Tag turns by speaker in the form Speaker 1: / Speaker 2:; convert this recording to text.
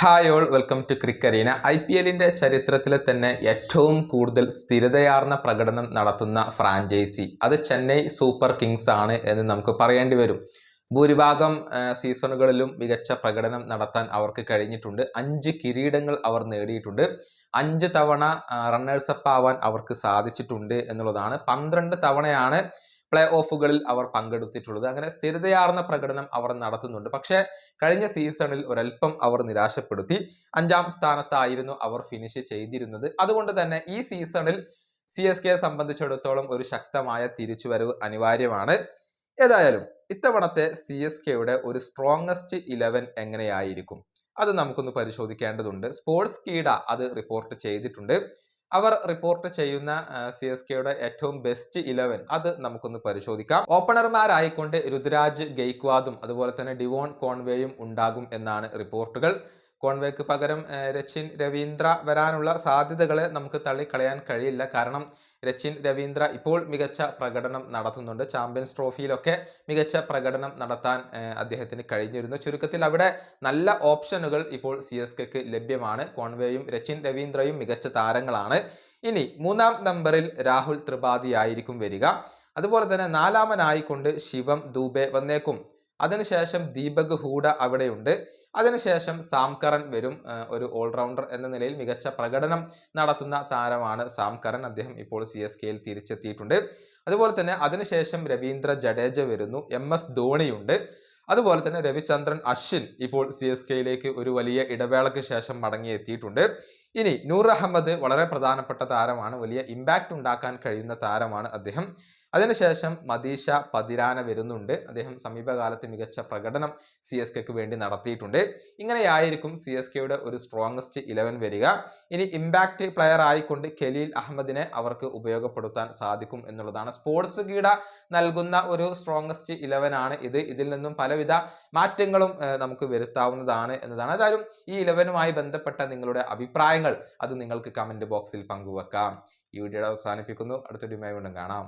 Speaker 1: Hi all welcome to ക്രിക്കറീന I P എല്ലിന്റെ ചരിത്രത്തിലെ തന്നെ ഏറ്റവും കൂടുതൽ സ്ഥിരതയാർന്ന പ്രകടനം നടത്തുന്ന ഫ്രാഞ്ചൈസി അത് ചെന്നൈ സൂപ്പർ കിങ്സ് ആണ് എന്ന് നമുക്ക് പറയേണ്ടി വരും. ഭൂരിഭാഗം സീസണുകളിലും മികച്ച പ്രകടനം നടത്താൻ അവർക്ക് കഴിഞ്ഞിട്ടുണ്ട്. അഞ്ച് കിരീടങ്ങൾ അവർ നേടിയിട്ടുണ്ട്. അഞ്ച് തവണ റണ്ണേഴ്സപ്പ് ആവാൻ അവർക്ക് സാധിച്ചിട്ടുണ്ട് എന്നുള്ളതാണ്. പന്ത്രണ്ട് തവണയാണ് പ്ലേ ഓഫുകളിൽ അവർ പങ്കെടുത്തിട്ടുള്ളത്. അങ്ങനെ സ്ഥിരതയാർന്ന പ്രകടനം അവർ നടത്തുന്നുണ്ട്. പക്ഷേ കഴിഞ്ഞ സീസണിൽ ഒരല്പം അവർ നിരാശപ്പെടുത്തി. അഞ്ചാം സ്ഥാനത്തായിരുന്നു അവർ ഫിനിഷ് ചെയ്തിരുന്നത്. അതുകൊണ്ട് തന്നെ ഈ സീസണിൽ സി എസ് കെയെ സംബന്ധിച്ചിടത്തോളം ഒരു ശക്തമായ തിരിച്ചുവരവ് അനിവാര്യമാണ്. ഏതായാലും ഇത്തവണത്തെ സി എസ് കെയുടെ ഒരു സ്ട്രോങ്ങസ്റ്റ് ഇലവൻ എങ്ങനെയായിരിക്കും? അത് നമുക്കൊന്ന് പരിശോധിക്കേണ്ടതുണ്ട്. സ്പോർട്സ് കീട അത് റിപ്പോർട്ട് ചെയ്തിട്ടുണ്ട്. അവർ റിപ്പോർട്ട് ചെയ്യുന്ന സി എസ് കെയുടെ ഏറ്റവും ബെസ്റ്റ് ഇലവൻ അത് നമുക്കൊന്ന് പരിശോധിക്കാം. ഓപ്പണർമാരായിക്കൊണ്ട് രുദ്രാജ് ഗെയ്ക്വാദും അതുപോലെ തന്നെ ഡിവോൺ കോൺവേയും ഉണ്ടാകും എന്നാണ് റിപ്പോർട്ടുകൾ കോൺവേക്ക് പകരം രച്ചിൻ രവീന്ദ്ര വരാനുള്ള സാധ്യതകളെ നമുക്ക് തള്ളിക്കളയാൻ കഴിയില്ല. കാരണം രച്ചിൻ രവീന്ദ്ര ഇപ്പോൾ മികച്ച പ്രകടനം നടത്തുന്നുണ്ട്. ചാമ്പ്യൻസ് ട്രോഫിയിലൊക്കെ മികച്ച പ്രകടനം നടത്താൻ അദ്ദേഹത്തിന് കഴിഞ്ഞിരുന്നു. ചുരുക്കത്തിൽ അവിടെ നല്ല ഓപ്ഷനുകൾ ഇപ്പോൾ സി എസ് കെക്ക് ലഭ്യമാണ്. കോൺവേയും രച്ചിൻ രവീന്ദ്രയും മികച്ച താരങ്ങളാണ്. ഇനി മൂന്നാം നമ്പറിൽ രാഹുൽ ത്രിപാഠി ആയിരിക്കും വരിക. അതുപോലെ തന്നെ നാലാമനായിക്കൊണ്ട് ശിവം ദൂബെ വന്നേക്കും. അതിനുശേഷം ദീപക് ഹൂഡ അവിടെയുണ്ട്. അതിനുശേഷം സാം കറൻ വരും ഒരു ഓൾറൗണ്ടർ എന്ന നിലയിൽ മികച്ച പ്രകടനം നടത്തുന്ന താരമാണ് സാം കറൻ അദ്ദേഹം ഇപ്പോൾ സി എസ് കെയിൽ തിരിച്ചെത്തിയിട്ടുണ്ട്. അതുപോലെ തന്നെ അതിനുശേഷം രവീന്ദ്ര ജഡേജ വരുന്നു എം എസ് ധോണിയുണ്ട്. അതുപോലെ തന്നെ രവിചന്ദ്രൻ അശ്വിൻ ഇപ്പോൾ സി എസ് കെയിലേക്ക് ഒരു വലിയ ഇടവേളയ്ക്ക് ശേഷം മടങ്ങിയെത്തിയിട്ടുണ്ട്. ഇനി നൂർ അഹമ്മദ് വളരെ പ്രധാനപ്പെട്ട താരമാണ് വലിയ ഇമ്പാക്റ്റ് ഉണ്ടാക്കാൻ കഴിയുന്ന താരമാണ് അദ്ദേഹം. അതിനുശേഷം മദീഷ പതിരാന വരുന്നുണ്ട്. അദ്ദേഹം സമീപകാലത്ത് മികച്ച പ്രകടനം സി എസ് കെക്ക് വേണ്ടി നടത്തിയിട്ടുണ്ട്. ഇങ്ങനെയായിരിക്കും സി എസ് കെയുടെ ഒരു സ്ട്രോങ്ങസ്റ്റ് ഇലവൻ വരിക. ഇനി ഇമ്പാക്റ്റ് പ്ലെയർ ആയിക്കൊണ്ട് ഖലീൽ അഹമ്മദിനെ അവർക്ക് ഉപയോഗപ്പെടുത്താൻ സാധിക്കും എന്നുള്ളതാണ്. സ്പോർട്സ് ഗീഡ നൽകുന്ന ഒരു സ്ട്രോങ്ങസ്റ്റ് ഇലവൻ ആണ് ഇത്. ഇതിൽ നിന്നും പലവിധ മാറ്റങ്ങളും നമുക്ക് വരുത്താവുന്നതാണ് എന്നതാണ്. ഏതായാലും ഈ ഇലവനുമായി ബന്ധപ്പെട്ട നിങ്ങളുടെ അഭിപ്രായങ്ങൾ അത് നിങ്ങൾക്ക് കമന്റ് ബോക്സിൽ പങ്കുവെക്കാം. ഈ വീഡിയോ അവസാനിപ്പിക്കുന്നു. അടുത്തൊരു വീണ്ടും കാണാം.